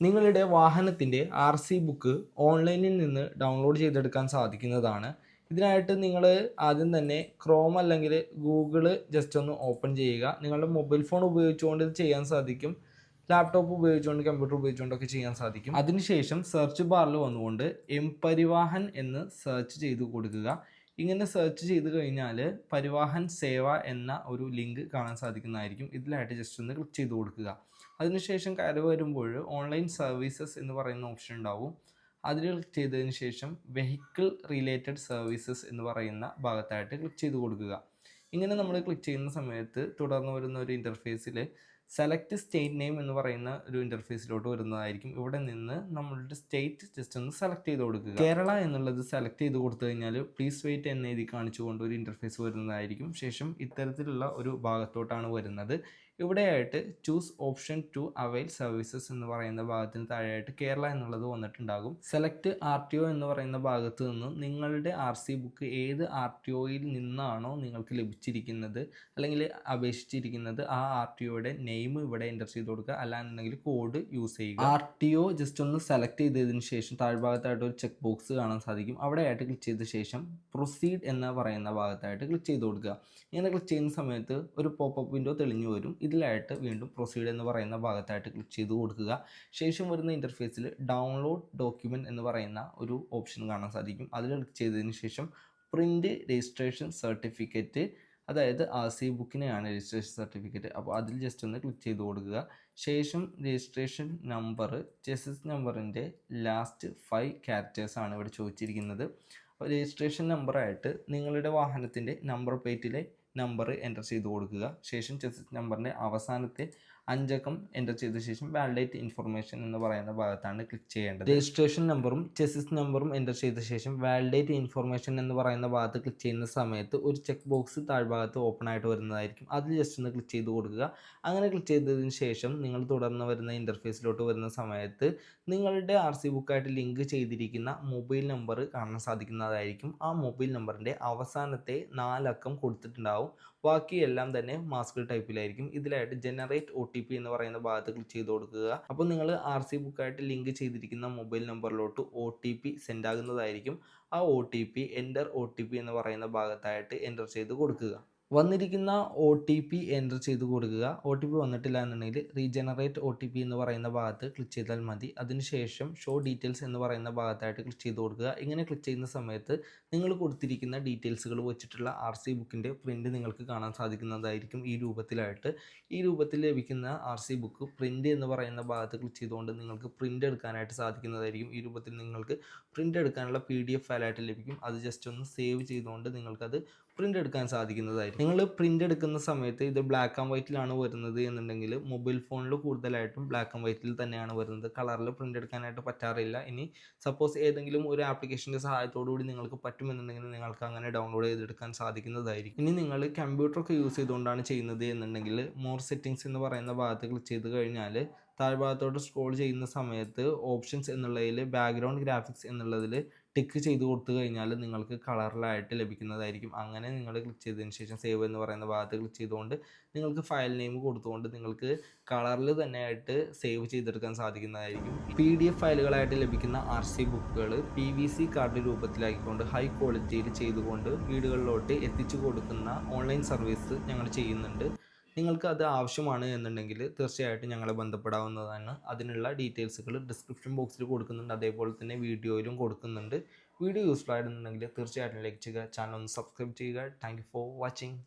നിങ്ങളുടെ വാഹനത്തിന്റെ R C book ഓൺലൈനിൽ നിന്ന് ഡൗൺലോഡ് ചെയ്തെടുക്കാൻ സാധിക്കുന്നതാണ്. ഇതിനായിട്ട് നിങ്ങൾ ആദ്യം തന്നെ ക്രോം അല്ലെങ്കിൽ ഗൂഗിൾ ജസ്റ്റ് ഒന്ന് ഓപ്പൺ ചെയ്യുക. നിങ്ങളുടെ മൊബൈൽ ഫോൺ ഉപയോഗിച്ചുകൊണ്ട് ഇത് ചെയ്യാൻ സാധിക്കും. ലാപ്ടോപ്പ് ഉപയോഗിച്ചുകൊണ്ട് കമ്പ്യൂട്ടർ ഉപയോഗിച്ചുകൊണ്ടൊക്കെ ചെയ്യാൻ സാധിക്കും. അതിനുശേഷം സെർച്ച് ബാറിൽ വന്നുകൊണ്ട് എം പരിവാഹൻ എന്ന് സെർച്ച് ചെയ്ത് കൊടുക്കുക. ഇങ്ങനെ സെർച്ച് ചെയ്ത് കഴിഞ്ഞാൽ പരിവാഹൻ സേവ എന്ന ഒരു ലിങ്ക് കാണാൻ സാധിക്കുന്നതായിരിക്കും. ഇതിലായിട്ട് ജസ്റ്റ് ഒന്ന് ക്ലിക്ക് ചെയ്ത് കൊടുക്കുക. അതിനുശേഷം കയറി വരുമ്പോൾ ഓൺലൈൻ സർവീസസ് എന്ന് പറയുന്ന ഓപ്ഷൻ ഉണ്ടാവും. അതിൽ ക്ലിക്ക് ചെയ്തതിന് ശേഷം വെഹിക്കിൾ റിലേറ്റഡ് സർവീസസ് എന്ന് പറയുന്ന ഭാഗത്തായിട്ട് ക്ലിക്ക് ചെയ്ത് കൊടുക്കുക. ഇങ്ങനെ നമ്മൾ ക്ലിക്ക് ചെയ്യുന്ന സമയത്ത് തുടർന്ന് വരുന്ന ഒരു ഇന്റർഫേസിൽ സെലക്ട് സ്റ്റേറ്റ് നെയിം എന്ന് പറയുന്ന ഒരു ഇന്റർഫേസിലോട്ട് വരുന്നതായിരിക്കും. ഇവിടെ നിന്ന് നമ്മളുടെ സ്റ്റേറ്റ് ജസ്റ്റ് ഒന്ന് സെലക്ട് ചെയ്ത് കൊടുക്കുക. കേരള എന്നുള്ളത് സെലക്ട് ചെയ്ത് കൊടുത്തു കഴിഞ്ഞാൽ പ്ലീസ് വെയിറ്റ് എന്ന് എഴുതി കാണിച്ചുകൊണ്ട് ഒരു ഇന്റർഫേസ് വരുന്നതായിരിക്കും. ശേഷം ഇത്തരത്തിലുള്ള ഒരു ഭാഗത്തോട്ടാണ് വരുന്നത്. ഇവിടെയായിട്ട് choose option to avail services എന്ന് പറയുന്ന ഭാഗത്തിന് താഴെയായിട്ട് കേരള എന്നുള്ളത് വന്നിട്ടുണ്ടാകും. സെലക്ട് ആർ ടി ഒ എന്ന് പറയുന്ന ഭാഗത്ത് നിന്ന് നിങ്ങളുടെ ആർ സി ബുക്ക് ഏത് ആർ ടി ഒയിൽ നിന്നാണോ നിങ്ങൾക്ക് ലഭിച്ചിരിക്കുന്നത് അല്ലെങ്കിൽ അപേക്ഷിച്ചിരിക്കുന്നത് ആ ആർ ടി ഒയുടെ നെയിം ഇവിടെ എന്റർ ചെയ്ത് കൊടുക്കുക. അല്ലാന്നുണ്ടെങ്കിൽ കോഡ് യൂസ് ചെയ്യുക. ആർ ടി ഒ ജസ്റ്റ് ഒന്ന് സെലക്ട് ചെയ്തതിന് ശേഷം താഴ്ഭാഗത്തായിട്ട് ഒരു ചെക്ക് ബോക്സ് കാണാൻ സാധിക്കും. അവിടെയായിട്ട് ക്ലിക്ക് ചെയ്ത ശേഷം പ്രൊസീഡ് എന്ന് പറയുന്ന ഭാഗത്തായിട്ട് ക്ലിക്ക് ചെയ്ത് കൊടുക്കുക. ഇങ്ങനെ ക്ലിക്ക് ചെയ്യുന്ന സമയത്ത് ഒരു പോപ്പ് വിൻഡോ തെളിഞ്ഞു വരും. ഇതിലായിട്ട് വീണ്ടും പ്രൊസീഡ് എന്ന് പറയുന്ന ഭാഗത്തായിട്ട് ക്ലിക്ക് ചെയ്ത് കൊടുക്കുക. ശേഷം വരുന്ന ഇന്റർഫേസിൽ ഡൗൺലോഡ് ഡോക്യുമെന്റ് എന്ന് പറയുന്ന ഒരു ഓപ്ഷൻ കാണാൻ സാധിക്കും. അതിൽ ക്ലിക്ക് ചെയ്തതിന് ശേഷം പ്രിന്റ് രജിസ്ട്രേഷൻ സർട്ടിഫിക്കറ്റ് അതായത് ആർ സി ബുക്കിനെയാണ് രജിസ്ട്രേഷൻ സർട്ടിഫിക്കറ്റ് അപ്പോൾ അതിൽ ജസ്റ്റ് ഒന്ന് ക്ലിക്ക് ചെയ്ത് കൊടുക്കുക. ശേഷം രജിസ്ട്രേഷൻ നമ്പർ ജസ്റ്റിസ് നമ്പറിന്റെ ലാസ്റ്റ് ഫൈവ് ക്യാരക്ടേഴ്സ് ആണ് ഇവിടെ ചോദിച്ചിരിക്കുന്നത്. അപ്പോൾ രജിസ്ട്രേഷൻ നമ്പറായിട്ട് നിങ്ങളുടെ വാഹനത്തിന്റെ നമ്പർ പ്ലേറ്റിലെ നമ്പർ എന്റർ ചെയ്ത് കൊടുക്കുക. ശേഷം ചെസ് നമ്പറിന്റെ അവസാനത്തെ അഞ്ചക്കം എന്റർ ചെയ്ത ശേഷം വാലിഡേറ്റ് ഇൻഫർമേഷൻ എന്ന് പറയുന്ന ഭാഗത്താണ് ക്ലിക്ക് ചെയ്യേണ്ടത്. രജിസ്ട്രേഷൻ നമ്പറും ചെസിസ് നമ്പറും എന്റർ ചെയ്ത ശേഷം വാലിഡേറ്റ് ഇൻഫർമേഷൻ എന്ന് പറയുന്ന ഭാഗത്ത് ക്ലിക്ക് ചെയ്യുന്ന സമയത്ത് ഒരു ചെക്ക് ബോക്സ് താഴ്ഭാഗത്ത് ഓപ്പൺ ആയിട്ട് വരുന്നതായിരിക്കും. അതിൽ ജസ്റ്റ് ഒന്ന് ക്ലിക്ക് ചെയ്ത് കൊടുക്കുക. അങ്ങനെ ക്ലിക്ക് ചെയ്തതിന് ശേഷം നിങ്ങൾ തുടർന്ന് വരുന്ന ഇന്റർഫേസിലോട്ട് വരുന്ന സമയത്ത് നിങ്ങളുടെ ആർ സി ബുക്കായിട്ട് ലിങ്ക് ചെയ്തിരിക്കുന്ന മൊബൈൽ നമ്പർ കാണാൻ സാധിക്കുന്നതായിരിക്കും. ആ മൊബൈൽ നമ്പറിന്റെ അവസാനത്തെ നാലക്കം കൊടുത്തിട്ടുണ്ടാവും ബാക്കിയെല്ലാം തന്നെ മാസ്ക് ടൈപ്പിലായിരിക്കും ഇതിലായിട്ട് ജനറേറ്റ് ഒ ടി പി എന്ന് പറയുന്ന ഭാഗത്ത് ക്ലിക്ക് ചെയ്ത് കൊടുക്കുക. അപ്പോൾ നിങ്ങൾ ആർ സി ബുക്കായിട്ട് ലിങ്ക് ചെയ്തിരിക്കുന്ന മൊബൈൽ നമ്പറിലോട്ട് ഒ ടി പി സെൻഡ് ആകുന്നതായിരിക്കും. ആ O T P enter O T P എന്ന് പറയുന്ന ഭാഗത്തായിട്ട് എന്റർ ചെയ്ത് കൊടുക്കുക. വന്നിരിക്കുന്ന ഒ ടി പി എന്റർ ചെയ്ത് കൊടുക്കുക. ഒ ടി പി വന്നിട്ടില്ല എന്നുണ്ടെങ്കിൽ റീജനറേറ്റ് ഒ ടി പി എന്ന് പറയുന്ന ഭാഗത്ത് ക്ലിക്ക് ചെയ്താൽ മതി. അതിനുശേഷം ഷോ ഡീറ്റെയിൽസ് എന്ന് പറയുന്ന ഭാഗത്തായിട്ട് ക്ലിക്ക് ചെയ്ത് കൊടുക്കുക. ഇങ്ങനെ ക്ലിക്ക് ചെയ്യുന്ന സമയത്ത് നിങ്ങൾ കൊടുത്തിരിക്കുന്ന ഡീറ്റെയിൽസുകൾ വെച്ചിട്ടുള്ള ആർ സി ബുക്കിന്റെ പ്രിന്റ് നിങ്ങൾക്ക് കാണാൻ സാധിക്കുന്നതായിരിക്കും ഈ രൂപത്തിലായിട്ട്. ഈ രൂപത്തിൽ ലഭിക്കുന്ന ആർ സി ബുക്ക് പ്രിന്റ് എന്ന് പറയുന്ന ഭാഗത്ത് ക്ലിക്ക് ചെയ്തുകൊണ്ട് നിങ്ങൾക്ക് പ്രിന്റ് എടുക്കാനായിട്ട് സാധിക്കുന്നതായിരിക്കും. ഈ രൂപത്തിൽ നിങ്ങൾക്ക് പ്രിന്റ് എടുക്കാനുള്ള പി ഡി എഫ് ഫയലായിട്ട് ലഭിക്കും. അത് ജസ്റ്റ് ഒന്ന് സേവ് ചെയ്തുകൊണ്ട് നിങ്ങൾക്കത് പ്രിന്റ് എടുക്കാൻ സാധിക്കുന്നതായിരിക്കും. നിങ്ങൾ പ്രിന്റ് എടുക്കുന്ന സമയത്ത് ഇത് ബ്ലാക്ക് ആൻഡ് വൈറ്റിലാണ് വരുന്നത് എന്നുണ്ടെങ്കിൽ മൊബൈൽ ഫോണിൽ കൂടുതലായിട്ടും ബ്ലാക്ക് ആൻഡ് വൈറ്റിൽ തന്നെയാണ് വരുന്നത്. കളറിൽ പ്രിന്റ് എടുക്കാനായിട്ട് പറ്റാറില്ല. ഇനി സപ്പോസ് ഏതെങ്കിലും ഒരു ആപ്ലിക്കേഷന്റെ സഹായത്തോടു കൂടി നിങ്ങൾക്ക് പറ്റുമെന്നുണ്ടെങ്കിൽ നിങ്ങൾക്ക് അങ്ങനെ ഡൗൺലോഡ് ചെയ്തെടുക്കാൻ സാധിക്കുന്നതായിരിക്കും. ഇനി നിങ്ങൾ കമ്പ്യൂട്ടറൊക്കെ യൂസ് ചെയ്തുകൊണ്ടാണ് ചെയ്യുന്നത് എന്നുണ്ടെങ്കിൽ മോർ സെറ്റിങ്സ് എന്ന് പറയുന്ന ഭാഗത്ത് ക്ലിക്ക് ചെയ്ത് കഴിഞ്ഞാൽ താഴ്ഭാഗത്തോട്ട് സ്ക്രോൾ ചെയ്യുന്ന സമയത്ത് ഓപ്ഷൻസ് എന്നുള്ളതിൽ ബാക്ക്ഗ്രൗണ്ട് ഗ്രാഫിക്സ് എന്നുള്ളതിൽ ടിക്ക് ചെയ്ത് കൊടുത്തു കഴിഞ്ഞാൽ നിങ്ങൾക്ക് കളറിലായിട്ട് ലഭിക്കുന്നതായിരിക്കും. അങ്ങനെ നിങ്ങൾ ക്ലിക്ക് ചെയ്തതിന് ശേഷം സേവ് എന്ന് പറയുന്ന ഭാഗത്ത് ക്ലിക്ക് ചെയ്തുകൊണ്ട് നിങ്ങൾക്ക് ഫയൽ നെയിം കൊടുത്തുകൊണ്ട് നിങ്ങൾക്ക് കളറിൽ തന്നെ ആയിട്ട് സേവ് ചെയ്തെടുക്കാൻ സാധിക്കുന്നതായിരിക്കും. പി ഡി എഫ് ഫയലുകളായിട്ട് ലഭിക്കുന്ന ആർ സി ബുക്കുകൾ പി വി സി കാർഡ് രൂപത്തിലാക്കിക്കൊണ്ട് ഹൈ ക്വാളിറ്റിയിൽ ചെയ്തുകൊണ്ട് വീടുകളിലോട്ട് എത്തിച്ചു കൊടുക്കുന്ന ഓൺലൈൻ സർവീസ് ഞങ്ങൾ ചെയ്യുന്നുണ്ട്. നിങ്ങൾക്ക് അത് ആവശ്യമാണ് എന്നുണ്ടെങ്കിൽ തീർച്ചയായിട്ടും ഞങ്ങളെ ബന്ധപ്പെടാവുന്നതാണ്. അതിനുള്ള ഡീറ്റെയിൽസുകൾ ഡിസ്ക്രിപ്ഷൻ ബോക്സിൽ കൊടുക്കുന്നുണ്ട്. അതേപോലെ തന്നെ വീഡിയോയിലും കൊടുക്കുന്നുണ്ട്. വീഡിയോ യൂസ്ഫുൾ ആയിരുന്നുണ്ടെങ്കിൽ തീർച്ചയായിട്ടും ലൈക്ക് ചെയ്യുക ചാനൽ ഒന്ന് സബ്സ്ക്രൈബ് ചെയ്യുക. Thank for watching